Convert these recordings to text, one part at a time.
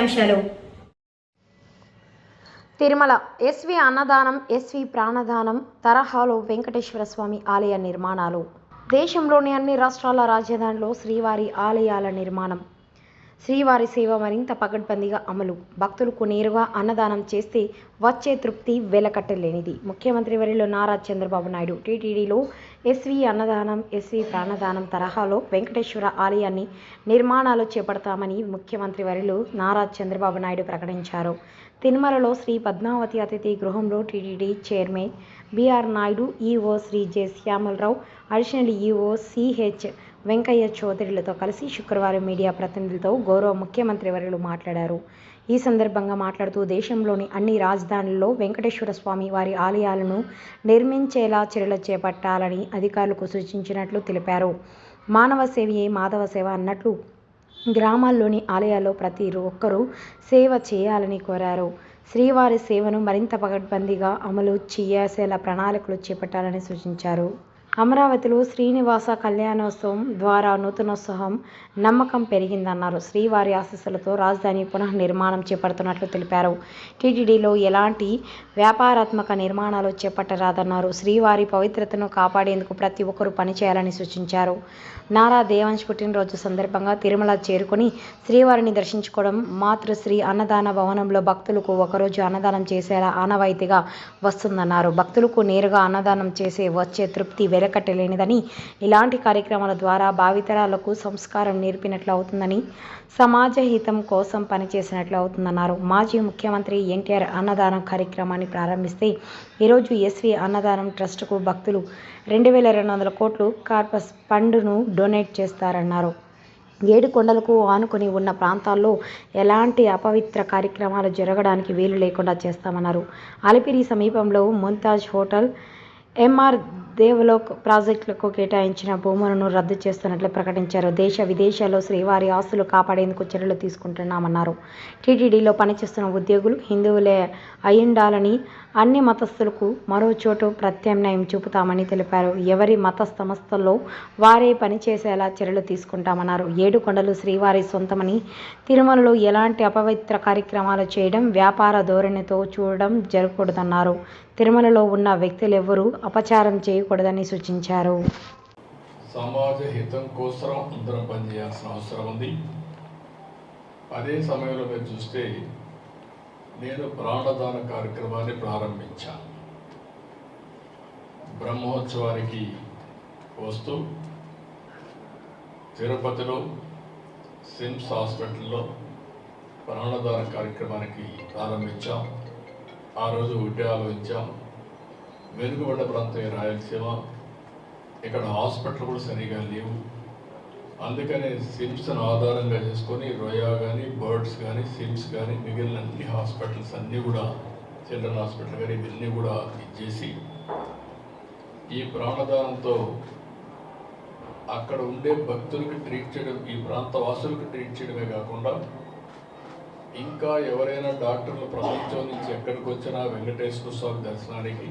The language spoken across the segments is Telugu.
ముఖ్యాంశాలు తిరుమల ఎస్వి అన్నదానం ఎస్వి ప్రాణదానం తరహాలో వెంకటేశ్వర స్వామి ఆలయ నిర్మాణాలు. దేశంలోని అన్ని రాష్ట్రాల రాజధానిలో శ్రీవారి ఆలయాల నిర్మాణం. శ్రీవారి సేవ మరింత పకడ్బందీగా అమలు. భక్తులకు నేరుగా అన్నదానం చేస్తే వచ్చే తృప్తి వెలకట్టలేనిది. ముఖ్యమంత్రి వరిలో నారా చంద్రబాబు నాయుడు టీటీడీలో ఎస్వి అన్నదానం ఎస్వి ప్రాణదానం తరహాలో వెంకటేశ్వర ఆలయాన్ని నిర్మాణాలు చేపడతామని ముఖ్యమంత్రి వరిలో నారా చంద్రబాబు నాయుడు ప్రకటించారు. తిరుమలలో శ్రీ పద్మావతి అతిథి గృహంలో TTD chairman BR Naidu EO Sri J Syamala Rao additional EO CH Venkaiah చౌదరిలతో కలిసి శుక్రవారం మీడియా ప్రతినిధులతో గౌరవ ముఖ్యమంత్రి వర్యులు మాట్లాడారు. ఈ సందర్భంగా మాట్లాడుతూ దేశంలోని అన్ని రాజధానుల్లో వెంకటేశ్వర స్వామి వారి ఆలయాలను నిర్మించేలా చర్యలు చేపట్టాలని అధికారులకు సూచించినట్లు తెలిపారు. మానవ సేవయే మాధవ సేవ అన్నట్లు గ్రామాల్లోని ఆలయాల్లో ప్రతి ఒక్కరూ సేవ చేయాలని కోరారు. శ్రీవారి సేవను మరింత పకడ్బందీగా అమలు చేసేలా ప్రణాళికలు చేపట్టాలని సూచించారు. అమరావతిలో శ్రీనివాస కళ్యాణోత్సవం ద్వారా నూతనోత్సవం నమ్మకం పెరిగిందన్నారు. శ్రీవారి ఆశీస్సులతో రాజధాని పునఃనిర్మాణం చేపడుతున్నట్లు తెలిపారు. టీటీడీలో ఎలాంటి వ్యాపారాత్మక నిర్మాణాలు చేపట్టరాదన్నారు. శ్రీవారి పవిత్రతను కాపాడేందుకు ప్రతి ఒక్కరూ పనిచేయాలని సూచించారు. నారా దేవంశ్ పుట్టినరోజు సందర్భంగా తిరుమల చేరుకుని శ్రీవారిని దర్శించుకోవడం మాతృశ్రీ అన్నదాన భవనంలో భక్తులకు ఒకరోజు అన్నదానం చేసేలా ఆనవాయితీగా వస్తుందన్నారు. భక్తులకు నేరుగా అన్నదానం చేసే వచ్చే తృప్తి వెలకట్టలేనిదని ఇలాంటి కార్యక్రమాల ద్వారా భావితరాలకు సంస్కారం నేర్పినట్లు అవుతుందని సమాజ హితం కోసం పనిచేసినట్లు అవుతుందన్నారు. మాజీ ముఖ్యమంత్రి ఎన్టీఆర్ అన్నదానం కార్యక్రమాన్ని ప్రారంభిస్తే ఈరోజు ఎస్వి అన్నదానం ట్రస్టుకు భక్తులు రెండు వేల రెండు వందల కోట్లు కార్పస్ ఫండ్ను డొనేట్ చేస్తారన్నారు. ఏడు కొండలకు ఆనుకొని ఉన్న ప్రాంతాల్లో ఎలాంటి అపవిత్ర కార్యక్రమాలు జరగడానికి వీలు లేకుండా చేస్తామన్నారు. అలిపిరి సమీపంలో ముంతాజ్ హోటల్ ఎంఆర్ దేవలోక్ ప్రాజెక్టులకు కేటాయించిన భూములను రద్దు చేస్తున్నట్లు ప్రకటించారు. దేశ విదేశాల్లో శ్రీవారి ఆస్తులు కాపాడేందుకు చర్యలు తీసుకుంటున్నామన్నారు. టీటీడీలో పనిచేస్తున్న ఉద్యోగులు హిందువులే అయ్యుండాలని అన్ని మతస్థులకు మరో చోటు ప్రత్యామ్నాయం చూపుతామని తెలిపారు. ఎవరి మత సంస్థల్లో వారే పనిచేసేలా చర్యలు తీసుకుంటామన్నారు. ఏడు కొండలు శ్రీవారి సొంతమని తిరుమలలో ఎలాంటి అపవిత్ర కార్యక్రమాలు చేయడం వ్యాపార ధోరణితో చూడడం జరగకూడదన్నారు. తిరుమలలో ఉన్న వ్యక్తులెవ్వరూ అపచారం చేయకూడదని సూచించారు. సమాజ హితం కోసం అందరం పనిచేయాల్సిన అవసరం ఉంది. అదే సమయంలో మీరు చూస్తే నేను ప్రాణదాన కార్యక్రమాన్ని ప్రారంభించాను. బ్రహ్మోత్సవానికి వస్తూ తిరుపతిలో సిమ్స్ హాస్పిటల్లో ప్రాణదాన కార్యక్రమానికి ప్రారంభించాం. ఆ రోజు ఒకటే ఆలోచించాం. వెనుకబడ్డ ప్రాంతం ఈ రాయలసీమ. ఇక్కడ హాస్పిటల్ కూడా సరిగా లేవు. అందుకని సిమ్స్ను ఆధారంగా చేసుకొని రోయా కానీ బర్డ్స్ కానీ సిమ్స్ కానీ మిగిలిన అన్ని హాస్పిటల్స్ అన్నీ కూడా చిల్డ్రన్ హాస్పిటల్ కానీ ఇవన్నీ కూడా ఇచ్చేసి ఈ ప్రాణదానంతో అక్కడ ఉండే భక్తులకు ట్రీట్ చేయడం ఈ ప్రాంత వాసులకు ట్రీట్ చేయడమే కాకుండా ఇంకా ఎవరైనా డాక్టర్లు ప్రపంచం నుంచి ఎక్కడికి వచ్చినా వెంకటేశ్వర స్వామి దర్శనానికి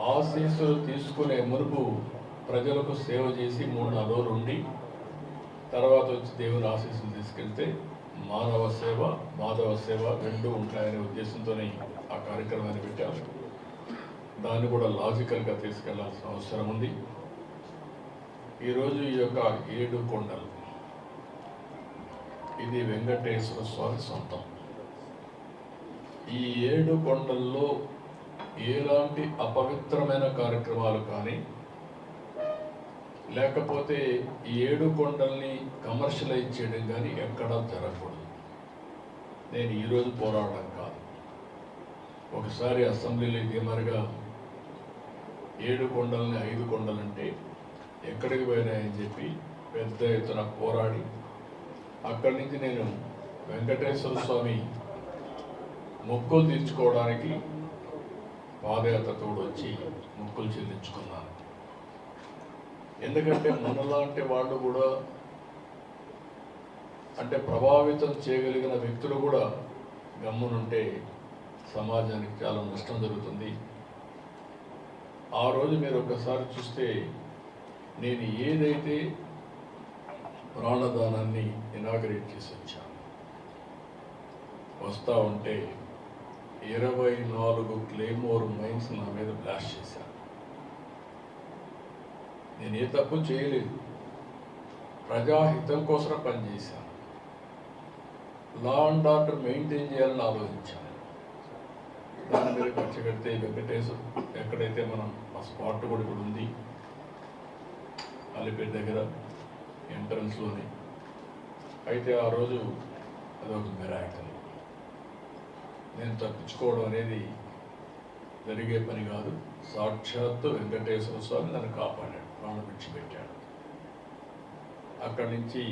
ఆశీస్సులు తీసుకునే మునుపు ప్రజలకు సేవ చేసి మూడు నాలుగు ఉండి తర్వాత వచ్చి దేవుని ఆశీస్సులు తీసుకెళ్తే మానవ సేవ మాధవ సేవ రెండు ఉంటాయనే ఉద్దేశంతోనే ఆ కార్యక్రమాన్ని పెట్టాము దాన్ని కూడా లాజికల్గా తీసుకెళ్ళాల్సిన అవసరం ఉంది. ఈరోజు ఈ యొక్క ఏడు కొండలు ఇది వెంకటేశ్వర స్వామి సొంతం. ఈ ఏడు కొండల్లో ఎలాంటి అపవిత్రమైన కార్యక్రమాలు కానీ లేకపోతే ఈ ఏడు కొండల్ని కమర్షియలైజ్ చేయడం కానీ ఎక్కడా జరగకూడదు. నేను ఈరోజు పోరాడడం కాదు. ఒకసారి అసెంబ్లీలో దిమరుగా ఏడు కొండల్ని ఐదు కొండలంటే ఎక్కడికి పోయినాయని చెప్పి పెద్ద ఎత్తున పోరాడి అక్కడి నుంచి నేను వెంకటేశ్వర స్వామి మొక్కులు తీర్చుకోవడానికి పాదయాత్ర తోడు వచ్చి మొక్కులు చెల్లించుకున్నాను. ఎందుకంటే మనలాంటి వాళ్ళు కూడా అంటే ప్రభావితం చేయగలిగిన వ్యక్తులు కూడా గమ్మునుంటే సమాజానికి చాలా నష్టం జరుగుతుంది. ఆ రోజు మీరు ఒకసారి చూస్తే నేను ఏదైతే ప్రాణదానాన్ని ఇనాగరేట్ చేసి వచ్చాను. వస్తూ ఉంటే ఇరవై నాలుగు క్లెయిమోర్ మైన్స్ నా మీద బ్లాస్ట్ చేశాను నేను ఏ తప్పు చేయలేదు. ప్రజాహితం కోసం పనిచేశాను లా అండ్ ఆర్డర్ మెయింటైన్ చేయాలని ఆలోచించాను. దాని మీద ఖర్చు కడితే వెంకటేశ్వర ఎక్కడైతే మనం ఆ స్పాట్ కూడా ఉంది అలిపేట దగ్గర ఎంట్రన్స్లోని. అయితే ఆ రోజు అదొక మెరాకల్. నేను తప్పించుకోవడం అనేది జరిగే పని కాదు. సాక్షాత్తు వెంకటేశ్వర స్వామి నన్ను కాపాడాడు ప్రాణం విడిచిపెట్టాడు. అక్కడి నుంచి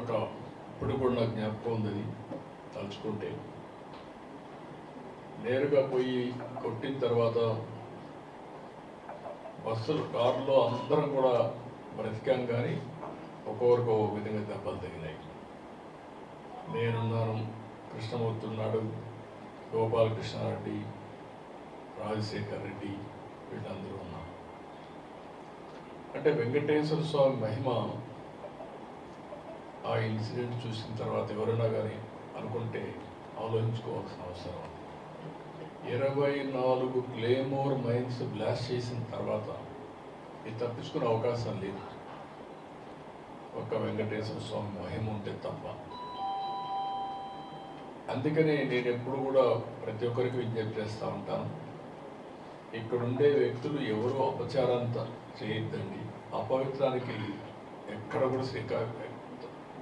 ఒక ఇప్పుడు కూడా నాకు జ్ఞాపకం ఉంది అది తలుచుకుంటే. నేరుగా పోయి కొట్టిన తర్వాత బస్సులు కారులో అందరం కూడా బ్రతికాం కానీ ఒక్కొక్కరికి ఒక్కొక్క విధంగా దెబ్బలు తగిలాయి. నేనున్నాను కృష్ణమూర్తి ఉన్నాడు గోపాలకృష్ణారెడ్డి రాజశేఖర్ రెడ్డి వీళ్ళందరూ ఉన్నారు. అంటే వెంకటేశ్వర స్వామి మహిమ ఆ ఇన్సిడెంట్ చూసిన తర్వాత ఎవరైనా కానీ అనుకుంటే ఆలోచించుకోవాల్సిన అవసరం ఇరవై నాలుగు క్లేమోర్ మైన్స్ బ్లాస్ట్ చేసిన తర్వాత ఇది తప్పించుకునే అవకాశం లేదు. ఒక్క వెంకటేశ్వర స్వామి మహిమ ఉంటే తప్ప. అందుకనే నేను ఎప్పుడు కూడా ప్రతి ఒక్కరికి విజ్ఞప్తి చేస్తూ ఉంటాను. ఇక్కడుండే వ్యక్తులు ఎవరు అపచారంత చేయొద్దండి. అపవిత్రానికి ఎక్కడ కూడా శ్రీకారం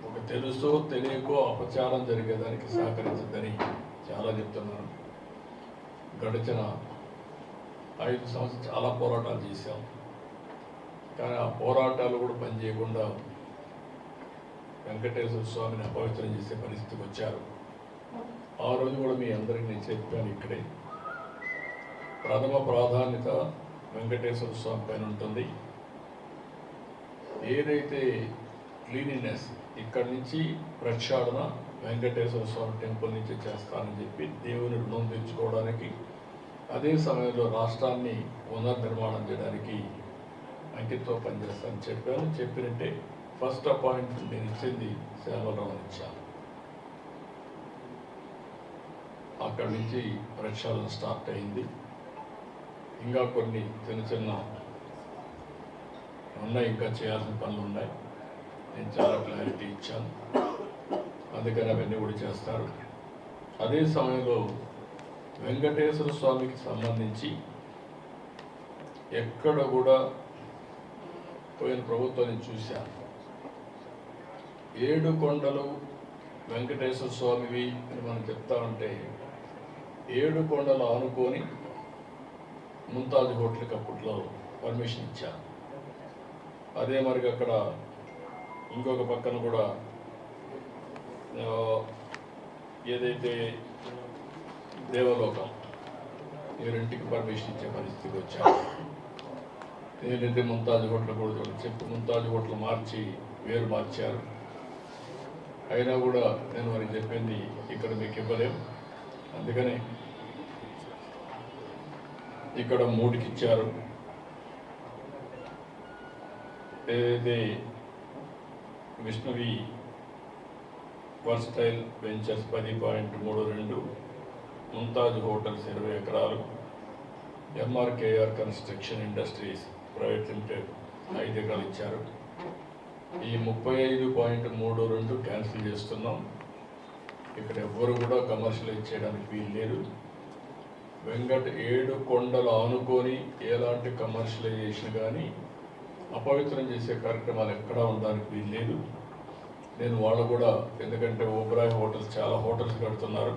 ఒక తెలుసో తెలియకో అపచారం జరిగేదానికి సహకరించద్దని చాలా చెప్తున్నాను. గడిచిన ఐదు సంవత్సరాలు చాలా పోరాటాలు చేశాం. కానీ ఆ పోరాటాలు కూడా పనిచేయకుండా వెంకటేశ్వర స్వామిని అపవిత్రం చేసే పరిస్థితికి వచ్చారు. ఆ రోజు కూడా మీ అందరికీ నేను చెప్పాను ఇక్కడే. ప్రథమ ప్రాధాన్యత వెంకటేశ్వర స్వామి పైన ఉంటుంది. ఏదైతే క్లీనినెస్ ఇక్కడి నుంచి ప్రక్షాళన వెంకటేశ్వర స్వామి టెంపుల్ నుంచి చేస్తానని చెప్పి దేవుని రుణం తెచ్చుకోవడానికి అదే సమయంలో రాష్ట్రాన్ని పునర్నిర్మాణం చేయడానికి అంకితో పనిచేస్తాను చెప్పాను. చెప్పినట్టే ఫస్ట్ అపాయింట్మెంట్ నేను ఇచ్చింది సేవలను ఇచ్చాను అక్కడి నుంచి ప్రక్షాళన స్టార్ట్ అయింది. ఇంకా కొన్ని చిన్న చిన్న ఉన్నాయి ఇంకా చేయాల్సిన పనులు ఉన్నాయి. నేను చాలా క్లారిటీ ఇచ్చాను. అందుకని అవన్నీ కూడా చేస్తారు. అదే సమయంలో వెంకటేశ్వర స్వామికి సంబంధించి ఎక్కడ కూడా పోయిన ప్రభుత్వాన్ని చూశాను ఏడు కొండలు వెంకటేశ్వర స్వామివి అని మనం చెప్తా ఉంటే ఏడు కొండలు ఆనుకొని ముంతాజ్ హోటల్కి అప్పట్లో పర్మిషన్ ఇచ్చాను అదే మరి అక్కడ ఇంకొక పక్కన కూడా ఏదైతే దేవలోకం ఈ రెంటికి పర్మిషన్ ఇచ్చే పరిస్థితికి వచ్చాను ఏదైతే ముంతాజ్ హోటల్ కూడా చెప్పి ముంతాజ్ హోటల్ మార్చి వేరు మార్చారు. అయినా కూడా నేను వారికి చెప్పింది ఇక్కడ మీకు ఇవ్వలేం. అందుకని ఇక్కడ మూడుకి ఇచ్చారు. ఏదైతే విష్ణువి వర్స్టైల్ వెంచర్స్ పది పాయింట్ మూడు రెండు ముంతాజ్ హోటల్స్ ఇరవై ఎకరాలు MRKR construction industries private limited ఐదు ఎకరాలు ఇచ్చారు. ఈ ముప్పై ఐదు పాయింట్ మూడు రెండు క్యాన్సిల్ చేస్తున్నాం. ఇక్కడ ఎవ్వరు కూడా కమర్షియలైజ్ చేయడానికి వీలు లేదు. వెంకట ఏడు కొండలు ఆనుకొని ఎలాంటి కమర్షియలైజేషన్ కానీ అపవిత్రం చేసే కార్యక్రమాలు ఎక్కడా ఉండడానికి వీలు లేదు. నేను వాళ్ళు కూడా ఎందుకంటే ఓబ్రాయ్ హోటల్స్ చాలా హోటల్స్ కడుతున్నారు.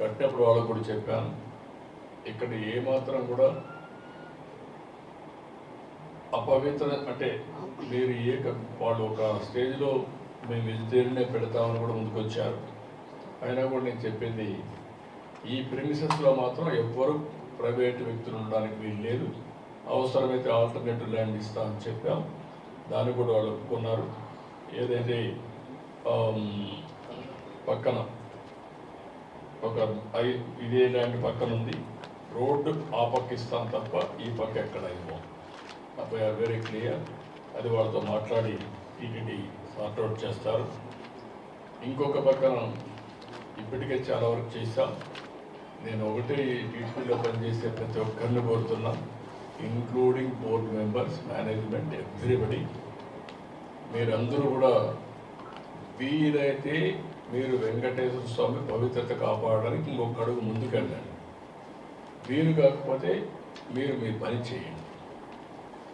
కట్టినప్పుడు వాళ్ళకు కూడా చెప్పాను. ఇక్కడ ఏమాత్రం కూడా అపవిత్ర అంటే మీరు ఏ క- వాళ్ళు ఒక స్టేజ్లో మేము వెజిటేరియనే పెడతామని కూడా ముందుకొచ్చారు. అయినా కూడా నేను చెప్పింది ఈ ప్రిమిసెస్లో మాత్రం ఎవ్వరు ప్రైవేట్ వ్యక్తులు ఉండడానికి వీలు లేదు. అవసరమైతే ఆల్టర్నేటివ్ ల్యాండ్ ఇస్తామని చెప్పాం. దాన్ని కూడా వాళ్ళు ఒప్పుకున్నారు. ఏదైతే పక్కన ఒక ఐ ఇదే ల్యాండ్ పక్కన ఉంది రోడ్డు ఆ పక్క ఇస్తాం తప్ప ఈ పక్క ఎక్కడ అబ్బాయి ఆర్ వెరీ క్లియర్ అది వాళ్ళతో మాట్లాడి టీటీడీ సార్ట్అవుట్ చేస్తారు. ఇంకొక పక్కన ఇప్పటికే చాలా వరకు చేశాం. నేను ఒకటి టీటీడీలో పనిచేసే ప్రతి ఒక్కరిని కోరుతున్నా. Including board members management everybody మీరందరూ కూడా వీలైతే మీరు వెంకటేశ్వర స్వామి పవిత్రత కాపాడడానికి ఇంకొక అడుగు ముందుకెళ్ళండి. వీలు కాకపోతే మీరు మీ పని చేయండి.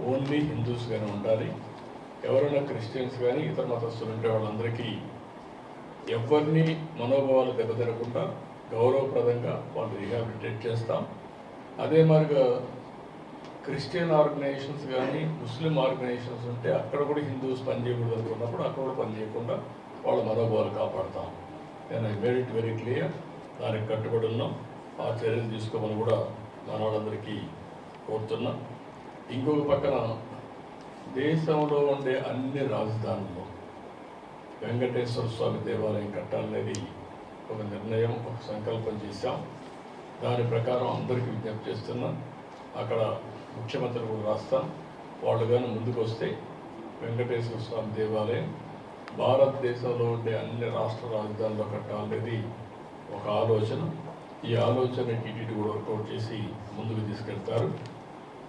ఓన్లీ హిందూస్గానే ఉండాలి. ఎవరైనా క్రిస్టియన్స్ కానీ ఇతర మతస్థులు ఉంటే వాళ్ళందరికీ ఎవరిని మనోభావాలు దెబ్బతినకుండా గౌరవప్రదంగా వాళ్ళు రిహాబిలిటేట్ చేస్తాం. అదే మరిగా క్రిస్టియన్ ఆర్గనైజేషన్స్ కానీ ముస్లిం ఆర్గనైజేషన్స్ ఉంటే అక్కడ కూడా హిందూస్ పనిచేయకూడదు అనుకున్నప్పుడు అక్కడ కూడా పనిచేయకుండా వాళ్ళ మనోభావాలు కాపాడతాం. నేను I made it very clear దానికి కట్టుబడి ఉన్నాం. ఆ చర్యలు తీసుకోమని కూడా మన వాళ్ళందరికీ కోరుతున్నాం. ఇంకొక పక్కన దేశంలో ఉండే అన్ని రాజధానుల్లో వెంకటేశ్వర స్వామి దేవాలయం కట్టాలనేది ఒక నిర్ణయం ఒక సంకల్పం చేశాం. దాని ప్రకారం అందరికీ విజ్ఞప్తి చేస్తున్నాం అక్కడ ముఖ్యమంత్రి కూడా రాస్తాం. వాళ్ళు కానీ ముందుకు వస్తే వెంకటేశ్వర స్వామి దేవాలయం భారతదేశంలో ఉండే అన్ని రాష్ట్ర రాజధానుల్లో కట్టాలనేది ఒక ఆలోచన. ఈ ఆలోచన టీటీడీ కూడా వర్కౌట్ చేసి ముందుకు తీసుకెళ్తారు.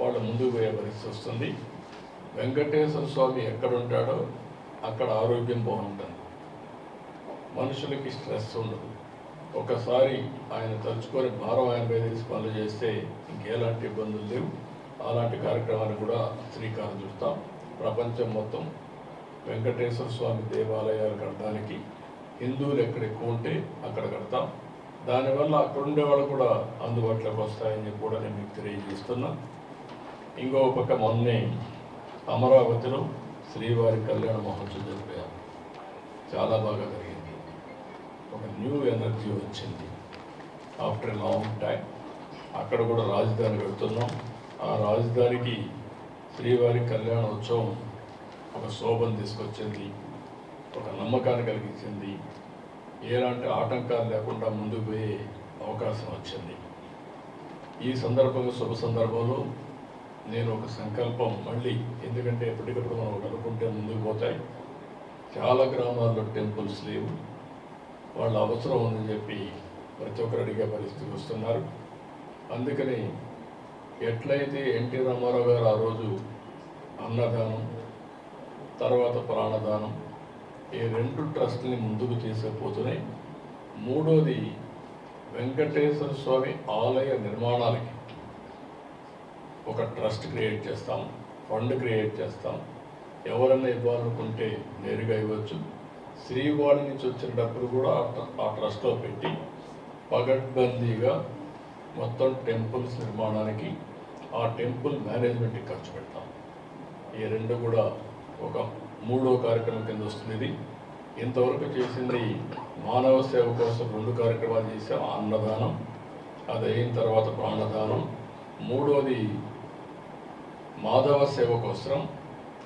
వాళ్ళు ముందుకు పోయే పరిస్థితి వస్తుంది. వెంకటేశ్వర స్వామి ఎక్కడ ఉంటాడో అక్కడ ఆరోగ్యం బాగుంటుంది. మనుషులకి స్ట్రెస్ ఉండదు. ఒకసారి ఆయన తలుచుకొని భారం ఆయన మీద వేసి పనులు చేస్తే ఇంకెలాంటి ఇబ్బందులు లేవు. అలాంటి కార్యక్రమాన్ని కూడా శ్రీకారం చుడతాం ప్రపంచం మొత్తం వెంకటేశ్వర స్వామి దేవాలయాలు కట్టడానికి హిందువులు ఎక్కడ ఎక్కువ ఉంటే అక్కడ కడతాం. దానివల్ల అక్కడ ఉండే వాళ్ళు కూడా అందుబాటులోకి వస్తాయని కూడా నేను మీకు తెలియజేస్తున్నాను ఇంకో పక్క మొన్నే అమరావతిలో శ్రీవారి కళ్యాణ మహోత్సవం జరిపారు. చాలా బాగా జరిగింది. ఒక న్యూ ఎనర్జీ వచ్చింది. ఆఫ్టర్ లాంగ్ టైం అక్కడ కూడా రాజధాని పెడుతున్నాం. ఆ రాజధానికి శ్రీవారి కళ్యాణ ఉత్సవం ఒక శోభను తీసుకొచ్చింది. ఒక నమ్మకాన్ని కలిగించింది. ఎలాంటి ఆటంకాలు లేకుండా ముందుకు పోయే అవకాశం వచ్చింది. ఈ సందర్భంగా శుభ సందర్భంలో. నేను ఒక సంకల్పం మళ్ళీ. ఎందుకంటే ఎప్పటికప్పుడు మనం కనుక్కుంటే ముందుకు పోతాయి. చాలా గ్రామాల్లో టెంపుల్స్ లేవు. వాళ్ళ అవసరం ఉందని చెప్పి ప్రతి ఒక్కరు అడిగే పరిస్థితికి వస్తున్నారు. అందుకని ఎట్లయితే ఎన్టీ రామారావు గారు ఆ రోజు అన్నదానం తర్వాత ప్రాణదానం ఈ రెండు ట్రస్ట్ని ముందుకు తీసుకుపోతున్నాయి మూడోది వెంకటేశ్వర స్వామి ఆలయ నిర్మాణాలకి. ఒక ట్రస్ట్ క్రియేట్ చేస్తాం ఫండ్ క్రియేట్ చేస్తాం. ఎవరైనా ఇవ్వాలనుకుంటే నేరుగా ఇవ్వచ్చు. శ్రీవాడి నుంచి వచ్చిన డబ్బులు కూడా ఆ ఆ ట్రస్ట్లో పెట్టి పగడ్బందీగా మొత్తం టెంపుల్స్ నిర్మాణానికి ఆ టెంపుల్ మేనేజ్మెంట్కి ఖర్చు పెడతాం. ఈ రెండు కూడా ఒక మూడో కార్యక్రమం కింద వస్తుంది ఇది ఇంతవరకు చేసింది మానవ సేవ కోసం రెండు కార్యక్రమాలు చేసాం అన్నదానం అది అయిన తర్వాత ప్రాణదానం. మూడోది మాధవ సేవ కోసం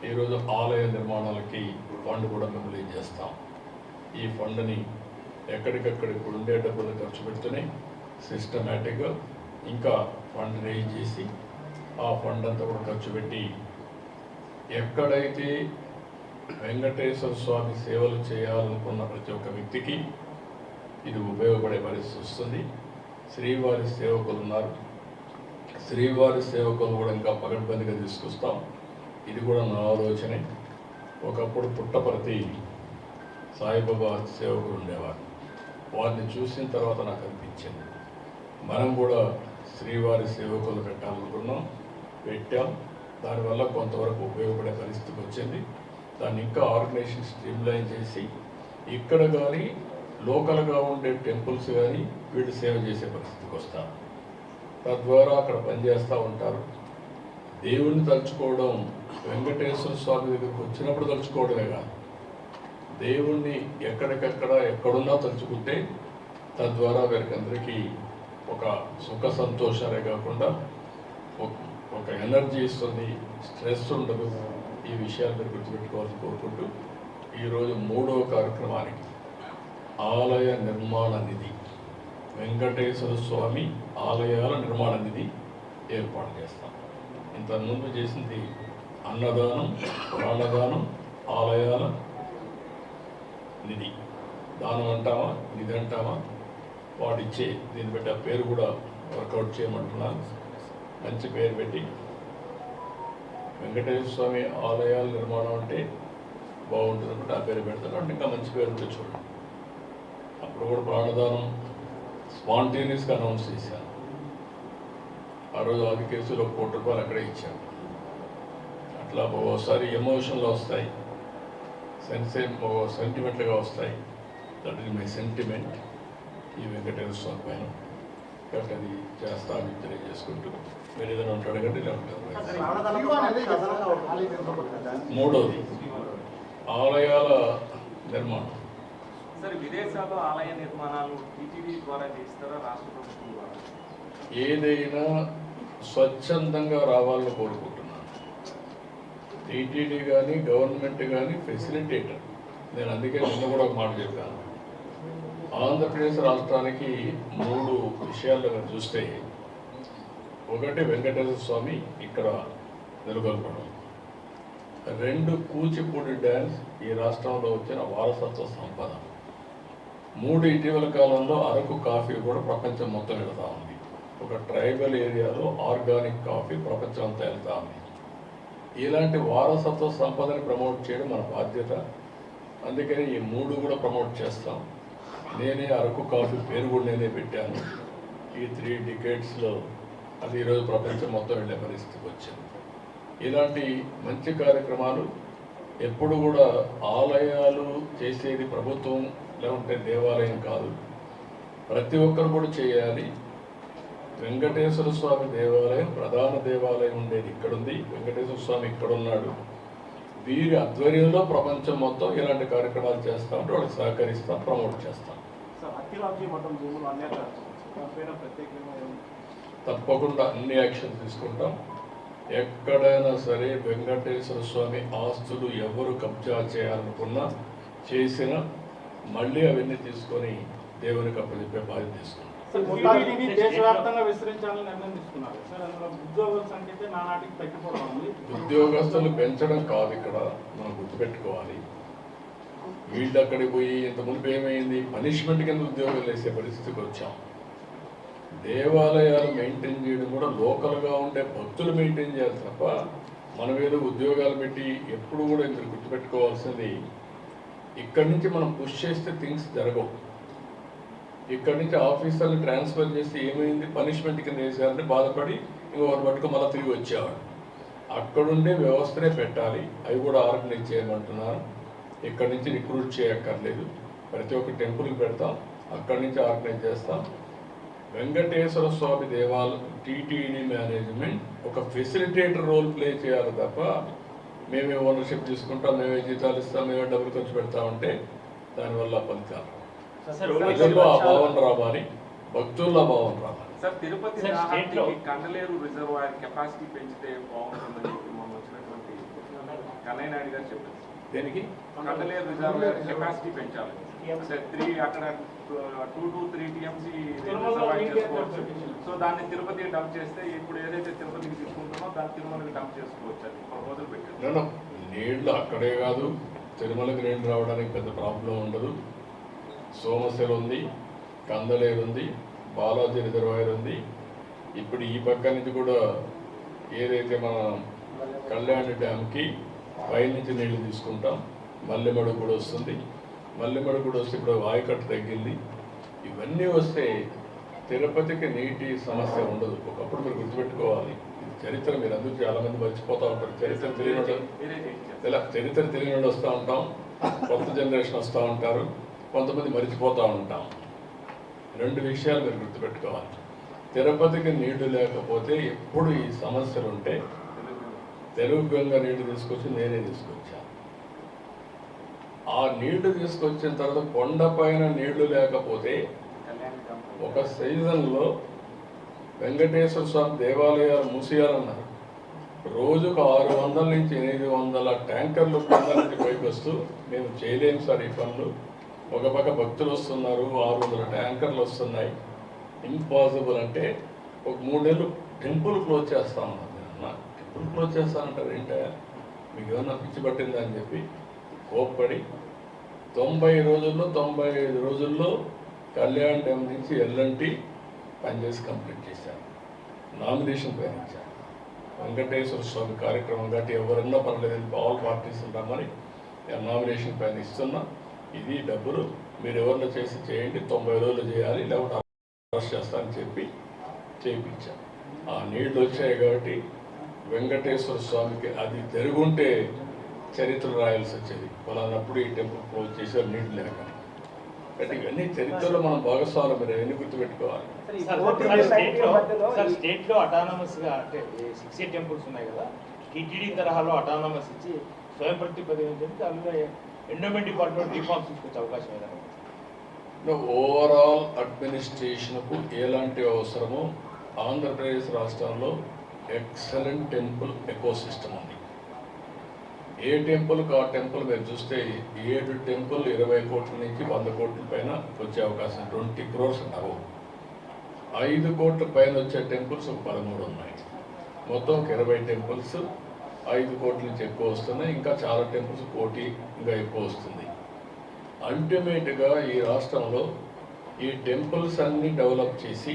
ఈరోజు ఆలయ నిర్మాణాలకి ఫండ్ కూడా మేము రిలీజ్ చేస్తాం. ఈ ఫండ్ని ఎక్కడికక్కడికి ఉండే డబ్బులు ఖర్చు పెడుతూనే సిస్టమేటిక్గా ఇంకా ఫండ్ రేజ్ చేసి ఆ ఫండ్ అంతా కూడా ఖర్చు పెట్టి ఎక్కడైతే వెంకటేశ్వర స్వామి సేవలు చేయాలనుకున్న ప్రతి ఒక్క వ్యక్తికి ఇది ఉపయోగపడే పరిస్థితి వస్తుంది. శ్రీవారి సేవకులు ఉన్నారు. శ్రీవారి సేవకులు కూడా ఇంకా పగడ్బందిగా తీసుకొస్తాం. ఇది కూడా నా ఆలోచనే. ఒకప్పుడు పుట్టపర్తి సాయిబాబా సేవకులు ఉండేవారు. వారిని చూసిన తర్వాత నాకు అనిపించింది. మనం కూడా శ్రీవారి సేవకులు పెట్టాలనుకున్నాం పెట్టాం. దానివల్ల కొంతవరకు ఉపయోగపడే పరిస్థితికి వచ్చింది. దాన్ని ఇంకా ఆర్గనైజేషన్ స్ట్రీమ్లైన్ చేసి ఇక్కడ కానీ లోకల్గా ఉండే టెంపుల్స్ కానీ వీళ్ళు సేవ చేసే పరిస్థితికి వస్తారు తద్వారా అక్కడ పనిచేస్తూ ఉంటారు. దేవుణ్ణి తలుచుకోవడం వెంకటేశ్వర స్వామి దగ్గరికి వచ్చినప్పుడు తలుచుకోవడమే కాదు. దేవుణ్ణి ఎక్కడికెక్కడ ఎక్కడున్నా తలుచుకుంటే తద్వారా వీరికందరికీ ఒక సుఖ సంతోషాలే కాకుండా ఒక- ఒక ఎనర్జీ ఇస్తుంది స్ట్రెస్ ఉండదు. ఈ విషయాలు మీరు గుర్తుపెట్టుకోవాలని కోరుకుంటూ ఈరోజు మూడవ కార్యక్రమానికి ఆలయ నిర్మాణ నిధి వెంకటేశ్వర స్వామి ఆలయాల నిర్మాణ నిధి ఏర్పాటు చేస్తాం. ఇంతకుముందు చేసింది అన్నదానం ప్రాణదానం ఆలయాల నిధి. దానం అంటామా? నిధి అంటామా? వాడిచ్చే దీన్ని బట్టి ఆ పేరు కూడా వర్కౌట్ చేయమంటున్నాను మంచి పేరు పెట్టి. వెంకటేశ్వర స్వామి ఆలయాల నిర్మాణం అంటే బాగుంటుంది అనుకుంటే ఆ పేరు పెడతాను అంటే ఇంకా మంచి పేరు ఉంటే చూడండి. అప్పుడు కూడా ప్రాణదానం స్పాంటేనియస్గా అనౌన్స్ చేశాను ఆ రోజు ఆది కేసులో కోటి రూపాయలు అక్కడే ఇచ్చాను అట్లా ఒక్కోసారి ఎమోషన్లు వస్తాయి. సెన్సే సెంటిమెంట్లుగా వస్తాయి. That is my sentiment. ఈ వెంకటేశ్వర స్వామి పైన. కాబట్టి అది చేస్తా అని తెలియజేసుకుంటూ. మీరు ఏదైనా ఉంటే అడగండి లేకపోతే మూడోది. ఆలయాల నిర్మాణం. సార్ విదేశాల్లో ఆలయ నిర్మాణాలు టీటీడీ ద్వారా చేస్తారా రాష్ట్ర ప్రభుత్వం ద్వారా? ఏదైనా స్వచ్ఛందంగా రావాలని కోరుకుంటున్నాను. టీటీడీ కానీ గవర్నమెంట్ కానీ ఫెసిలిటేటర్ నేను అందుకే నిన్న కూడా ఒక మాట చెప్పాను. ఆంధ్రప్రదేశ్ రాష్ట్రానికి మూడు విషయాలు చూస్తే ఒకటి వెంకటేశ్వర స్వామి ఇక్కడ నెలకొల్పడం రెండు కూచిపూడి డ్యాన్స్ ఈ రాష్ట్రంలో వచ్చిన వారసత్వ సంపద. మూడు ఇటీవల కాలంలో అరకు కాఫీ కూడా ప్రపంచం మొత్తం వెళ్తా ఉంది. ఒక ట్రైబల్ ఏరియాలో ఆర్గానిక్ కాఫీ ప్రపంచం అంతా వెళ్తా ఉంది. ఇలాంటి వారసత్వ సంపదని ప్రమోట్ చేయడం మన బాధ్యత. అందుకని ఈ మూడు కూడా ప్రమోట్ చేస్తాం. నేనే అరకు కాఫీ పేరు కూడా నేనే పెట్టాను. ఈ త్రీ డికేట్స్లో అది ఈరోజు ప్రపంచం మొత్తం వెళ్ళే పరిస్థితికి వచ్చింది. ఇలాంటి మంచి కార్యక్రమాలు ఎప్పుడు కూడా ఆలయాలు చేసేది ప్రభుత్వం లేకుంటే దేవాలయం కాదు. ప్రతి ఒక్కరు కూడా చేయాలి. వెంకటేశ్వర స్వామి దేవాలయం ప్రధాన దేవాలయం ఉండేది ఇక్కడ ఉంది వెంకటేశ్వర స్వామి ఇక్కడ ఉన్నాడు వీరి ఆధ్వర్యంలో ప్రపంచం మొత్తం ఇలాంటి కార్యక్రమాలు చేస్తాం. అంటే వాళ్ళకి సహకరిస్తాం ప్రమోట్ చేస్తాం. తప్పకుండా అన్ని యాక్షన్ తీసుకుంటాం. ఎక్కడైనా సరే వెంకటేశ్వర స్వామి ఆస్తులు ఎవరు కబ్జా చేయాలనుకున్నా చేసినా మళ్ళీ అవన్నీ తీసుకొని దేవునికి అప్పచెప్పే బాధ్యత ఉంది. ఉద్యోగస్తులు పెంచడం కాదు ఇక్కడ మనం గుర్తుపెట్టుకోవాలి. వీళ్ళు అక్కడికి పోయి ఇంత మునుపు ఏమైంది? పనిష్మెంట్ కింద ఉద్యోగాలు వేసే పరిస్థితికి వచ్చాం. దేవాలయాలు మెయింటైన్ చేయడం కూడా లోకల్గా ఉండే భక్తులు మెయింటైన్ చేయాలి తప్ప మనం ఏదో ఉద్యోగాలు పెట్టి ఎప్పుడు కూడా మీరు గుర్తుపెట్టుకోవాల్సింది ఇక్కడి నుంచి మనం పుష్ చేస్తే థింగ్స్ జరగవు. ఇక్కడి నుంచి ఆఫీసర్ని ట్రాన్స్ఫర్ చేస్తే ఏమైంది? పనిష్మెంట్ కింద వేసారంటే బాధపడి ఇంకొకరు పట్టుకు మళ్ళీ తిరిగి వచ్చేవాడు అక్కడుండే వ్యవస్థనే పెట్టాలి. అవి కూడా ఆర్గనైజ్ చేయమంటున్నారు. ఇక్కడి నుంచి రిక్రూట్ చేయక్కర్లేదు. ప్రతి ఒక్క టెంపుల్కి పెడతాం. అక్కడి నుంచి ఆర్గనైజ్ చేస్తాం. వెంకటేశ్వర స్వామి దేవాలయం టీటీడీ మేనేజ్మెంట్ ఒక ఫెసిలిటేటర్ రోల్ ప్లే చేయాలి తప్ప మేమే ఓనర్షిప్ తీసుకుంటాం మేమే జీతాలు ఇస్తాం మేమే డబ్బులు ఖర్చు పెడతామంటే దానివల్ల ఫలితాలు. ప్రజల్లో ఆ భావన రావాలి భక్తుల్లో భావన రావాలి. Sir Tirupati Kandaleru reservoir capacity పెంచితే బాగుంటుందని చెప్పి మొన్న వచ్చినటువంటి కన్నయ్య నాయుడు గారు చెప్పారు. దేనికి? కండలేరు రిజర్వాయర్ కెపాసిటీ పెంచాలి. త్రీ అక్కడ టూ టు త్రీ టీఎంసీ చేసుకోవచ్చు సో దాన్ని తిరుపతికి డంప్ చేస్తే ఇప్పుడు ఏదైతే తిరుపతికి తీసుకుంటామో దాన్ని తిరుమలకి డంప్ చేసుకోవచ్చు అని ప్రపోజల్ పెట్టారు. నీళ్ళు అక్కడే కాదు తిరుమలకి నీళ్ళు రావడానికి పెద్ద ప్రాబ్లం ఉండదు. సోమశిల ఉంది కందలేరు ఉంది బాలాజీ రిజర్వాయర్ ఉంది. ఇప్పుడు ఈ పక్క నుంచి కూడా ఏదైతే మన కళ్యాణి డ్యామ్కి పైనుంచి నీళ్ళు తీసుకుంటాం మల్లెమడు కూడా వస్తుంది. మల్లెమడు కూడా వస్తే ఇప్పుడు వాయుకట్టు తగ్గింది. ఇవన్నీ వస్తే తిరుపతికి నీటి సమస్య ఉండదు. ఒకప్పుడు మీరు గుర్తుపెట్టుకోవాలి. చరిత్ర మీరు అందరూ చాలా మంది ఉంటారు. చరిత్ర తెలియని ఇలా చరిత్ర తెలియని వస్తూ ఉంటాం. కొత్త జనరేషన్ వస్తూ ఉంటారు. కొంతమంది మర్చిపోతూ ఉంటాం. రెండు విషయాలు మీరు గుర్తుపెట్టుకోవాలి. తిరుపతికి నీళ్ళు లేకపోతే ఎప్పుడు ఈ సమస్యలు ఉంటే తెలుగు గంగ నీళ్ళు తీసుకొచ్చి నేనే తీసుకొచ్చాను ఆ నీళ్ళు తీసుకొచ్చిన తర్వాత కొండపైన నీళ్ళు లేకపోతే ఒక సీజన్లో వెంకటేశ్వర స్వామి దేవాలయాలు మూసేయాలన్నారు. రోజుకు ఆరు వందల నుంచి ఎనిమిది వందల ట్యాంకర్లు కొండ నుంచి పైకి వస్తూ మేము చేయలేము సార్ ఈ పనులు. ఒక పక్క భక్తులు వస్తున్నారు ఆరు వందల ట్యాంకర్లు వస్తున్నాయి. ఇంపాసిబుల్ అంటే ఒక మూడు నెలలు టెంపుల్ క్లోజ్ చేస్తామన్నారు. అన్నారు టెంపుల్ క్లోజ్ చేస్తానంటారు ఏంటో? మీకు ఏమన్నా పిచ్చి పట్టిందా అని చెప్పి కోప్పడి తొంభై రోజుల్లో తొంభై ఐదు రోజుల్లో కళ్యాణ్ డ్యామ్ నుంచి ఎల్ఎన్టీ పనిచేసి కంప్లీట్ చేశాను నామినేషన్ పైన వెంకటేశ్వర స్వామి కార్యక్రమం కాబట్టి ఎవరన్నా పర్లేదు ఆల్ పార్టీస్ ఉంటామని నామినేషన్ పైన ఇస్తున్నా ఇది డబ్బులు మీరు ఎవరన్నా చేసి చేయండి తొంభై రోజులు చేయాలి లేకపోతే అరెస్ట్ చేస్తానని చెప్పి చేయించాను ఆ నీళ్ళు వచ్చాయి కాబట్టి వెంకటేశ్వర స్వామికి అది జరుగుంటే చరిత్ర రాయాల్సి వచ్చేది. ఫలానప్పుడు ఈ టెంపుల్ క్లోజ్ చేశారు నీళ్ళు లేక. అంటే ఇవన్నీ చరిత్రలో మనం భాగస్వాములు మీరు ఎన్ని గుర్తుపెట్టుకోవాలి. సార్, సార్, స్టేట్లో సార్ స్టేట్లో అటానమస్గా అంటే సిక్స్ ఎయిట్ టెంపుల్స్ ఉన్నాయి కదా. టీటీడీ తరహాలో అటానమస్ ఇచ్చి స్వయం ప్రతిపదించండి అందులో ఎండోమెంట్ డిపార్ట్మెంట్ రిఫార్మ్స్ తీసుకొచ్చే అవకాశం ఏదైనా? ఓవరాల్ అడ్మినిస్ట్రేషన్కు ఎలాంటి అవసరమో ఆంధ్రప్రదేశ్ రాష్ట్రంలో ఎక్సలెంట్ టెంపుల్ ఎకో సిస్టమ్ ఉంది. ఏ టెంపుల్కి ఆ టెంపుల్ మీరు చూస్తే ఏడు టెంపుల్ ఇరవై కోట్ల నుంచి వంద కోట్ల పైన వచ్చే అవకాశం ట్వంటీ క్రోర్స్ ఉండవు ఐదు కోట్ల పైన వచ్చే టెంపుల్స్ ఒక పదమూడు ఉన్నాయి. మొత్తం ఒక ఇరవై టెంపుల్స్ ఐదు కోట్ల నుంచి ఎక్కువ వస్తున్నాయి. ఇంకా చాలా టెంపుల్స్ కోటి ఇంకా ఎక్కువ వస్తుంది. అల్టిమేట్గా ఈ రాష్ట్రంలో ఈ టెంపుల్స్ అన్ని డెవలప్ చేసి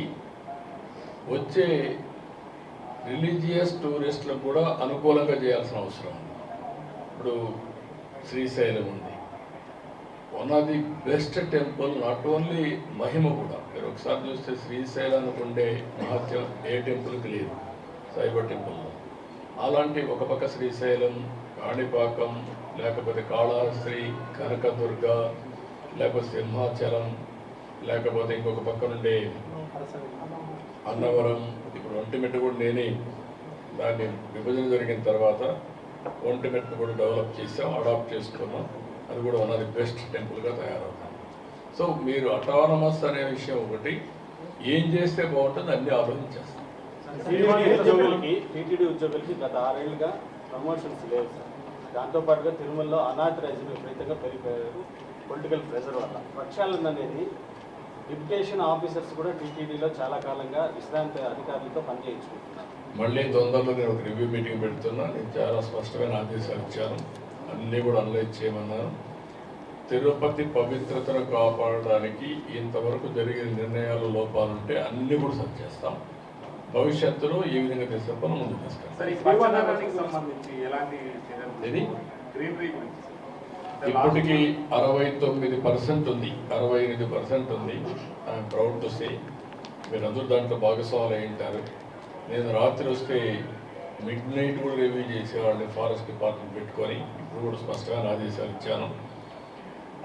వచ్చే రిలీజియస్ టూరిస్టులకు కూడా అనుకూలంగా చేయాల్సిన అవసరం ఉంది. ఇప్పుడు శ్రీశైలం ఉంది. One of the best temple not only మహిమ కూడా మీరు ఒకసారి చూస్తే శ్రీశైలానికి ఉండే మహత్యం ఏ టెంపుల్కి లేదు. సైబర్ టెంపుల్లో అలాంటి ఒక పక్క శ్రీశైలం కాణిపాకం లేకపోతే కాళహస్త్రి కనకదుర్గ లేకపోతే సింహాచలం లేకపోతే ఇంకొక పక్క నుండే అన్నవరం. ఇప్పుడు ఒంటిమిట్ట కూడా నేనే. దాన్ని విభజన జరిగిన తర్వాత ఒంటిమిట్ట కూడా డెవలప్ చేసాం అడాప్ట్ చేసుకున్నాం. అది కూడా వన్ ఆఫ్ ది బెస్ట్ టెంపుల్గా తయారవుతాం సో మీరు అటానమస్ అనే విషయం ఒకటి ఏం చేస్తే బాగుంటుంది అన్ని ఆలోచించేస్తాం. ఉద్యోగులకి టీటీడీ ఉద్యోగులకి గత ఆరేళ్ళుగా ప్రమోషన్స్ లేవు సార్ దాంతోపాటుగా తిరుమలలో అనాథరైజ్డ్ విపరీతంగా పెరిగిపోయారు పొలిటికల్ ప్రెషర్ వల్ల. ప్రక్షాళన అనేది డిప్యుటేషన్ ఆఫీసర్స్ కూడా టీటీడీలో చాలా కాలంగా విశ్రాంతి అధికారులతో పనిచేయించుకుంటున్నారు. మళ్ళీ తొందరలో నేను ఒక రివ్యూ మీటింగ్ పెడుతున్నా. నేను చాలా స్పష్టమైన ఆదేశాలు ఇచ్చాను. అన్నీ కూడా అనలైజ్ చేయమన్నాను తిరుపతి పవిత్రతను కాపాడడానికి ఇంతవరకు జరిగిన నిర్ణయాలు లోపాలుంటే అన్నీ కూడా సరి చేస్తాం. భవిష్యత్తులో ఈ విధంగా తీసుకొని గురించి. సార్ ఇప్పటికి అరవై తొమ్మిది పర్సెంట్ ఉంది. అరవై ఎనిమిది పర్సెంట్ ఉంది. I'm proud to say. మీరు అందరూ దాంట్లో భాగస్వాములు అయి ఉంటారు. నేను రాత్రి వస్తే మిడ్ నైట్ కూడా రివ్యూ చేసేవాడిని ఫారెస్ట్ డిపార్ట్మెంట్ పెట్టుకొని. ఇప్పుడు కూడా స్పష్టంగా ఆదేశాలు ఇచ్చాను.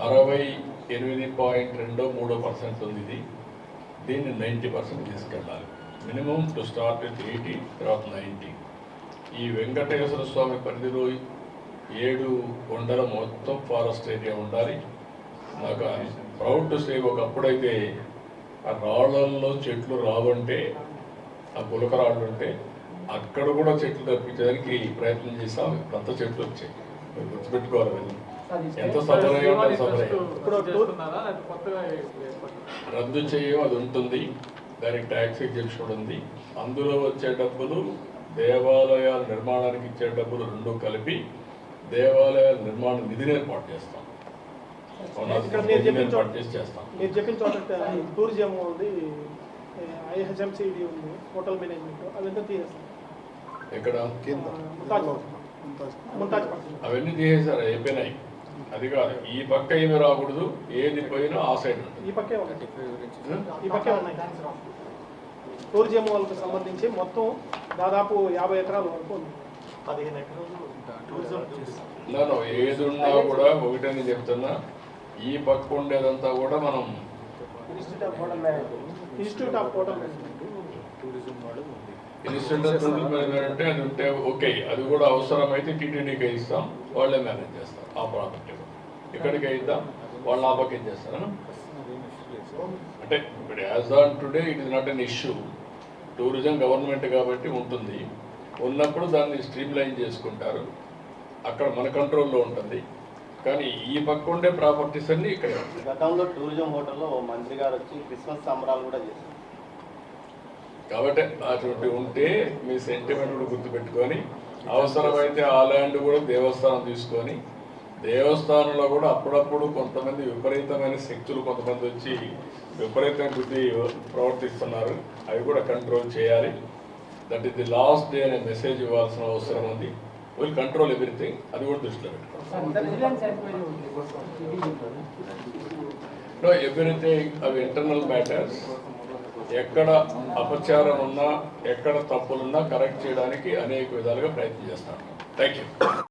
అరవై ఎనిమిది పాయింట్ రెండో మూడో పర్సెంట్ ఉంది ఇది. దీన్ని నైంటీ పర్సెంట్ తీసుకెళ్ళాలి. Minimum to start with eighty తర్వాత నైంటీ ఈ వెంకటేశ్వర స్వామి పరిధిలో ఏడు కొండల మొత్తం ఫారెస్ట్ ఏరియా ఉండాలి. నాకు ప్రౌడ్ టు సే ఒకప్పుడైతే ఆ రాళ్ళల్లో చెట్లు రావంటే ఆ గులక రాళ్ళు ఉంటే అక్కడ కూడా చెట్లు తప్పించడానికి ప్రయత్నం చేసాం కొత్త చెట్లు వచ్చాయి. మీరు గుర్తుపెట్టుకోవాలి. ఎంత సఫర్ అయ్యో సఫర్ రద్దు చేయం అది ఉంటుంది. దానికి ట్యాక్స్ ఎగ్జిబిషన్ ఉంది. అందులో వచ్చే డబ్బులు దేవాలయాల నిర్మాణానికి ఇచ్చే డబ్బులు రెండు కలిపి దేవాలయాల నిర్మాణ నిధిని ఏర్పాటు చేస్తాం. ఏర్పాటు చేసి చేస్తాం. టూరిజం ఉంది. ఐహెచ్ఎంసీడీ ఉంది హోటల్ మేనేజ్మెంట్ అదంతా తీసేస్తాం. ఇక్కడ ముంతాజ్ ముంతాజ్ పక్కన. అవన్నీ తీసేశారు అయిపోయినాయి. అది కాదు ఈ పక్క ఏమి రాకూడదు ఏది పోయినా ఆ సైడ్ ఈ పక్కే ఒకటి ఈ పక్కే ఉన్నాయి. టూరిజం వాళ్ళకి సంబంధించి మొత్తం దాదాపు యాభై ఎకరాల వరకు ఉంది. పదిహేను ఎకరాలు నేను ఏది ఉన్నా కూడా ఒకటని చెప్తున్నా. ఈ పక్క ఉండేదంతా కూడా మనం institute of hotel management institute of hotel management instant అంటే అది ఉంటే ఓకే అది కూడా అవసరమైతే టీటీడీకి ఇస్తాం వాళ్ళే మేనేజ్ చేస్తారు ఆ ప్రాపర్టీ ఇక్కడికి ఇద్దాం వాళ్ళు ఆ పక్క చేస్తారు అంటే ఇప్పుడు as on today it is not an issue. Tourism government కాబట్టి ఉంటుంది. ఉన్నప్పుడు దాన్ని స్ట్రీమ్ లైన్ చేసుకుంటారు. అక్కడ మన కంట్రోల్లో ఉంటుంది. కానీ ఈ పక్క ఉండే ప్రాపర్టీస్ అన్నీ ఇక్కడే గతంలో టూరిజం హోటల్లో మంత్రి గారు వచ్చి క్రిస్మస్ సంబరాలు కూడా చేశారు. కాబట్టి అటువంటి ఉంటే మీ సెంటిమెంట్ కూడా గుర్తుపెట్టుకొని అవసరమైతే ఆ ల్యాండ్ కూడా దేవస్థానం తీసుకొని దేవస్థానంలో కూడా అప్పుడప్పుడు కొంతమంది విపరీతమైన శక్తులు కొంతమంది వచ్చి విపరీతమైన బుద్ధి ప్రవర్తిస్తున్నారు. అవి కూడా కంట్రోల్ చేయాలి. That is the last day అనే మెసేజ్ ఇవ్వాల్సిన అవసరం ఉంది. విల్ కంట్రోల్ ఎవ్రీథింగ్ అది కూడా దృష్టిలో పెట్టుకోవాలి. ఎవ్రీథింగ్ అవి ఇంటర్నల్ మ్యాటర్స్ ఎక్కడ అపచారం ఉన్నా ఎక్కడ తప్పులున్నా కరెక్ట్ చేయడానికి అనేక విధాలుగా ప్రయత్నం చేస్తాను. Thank you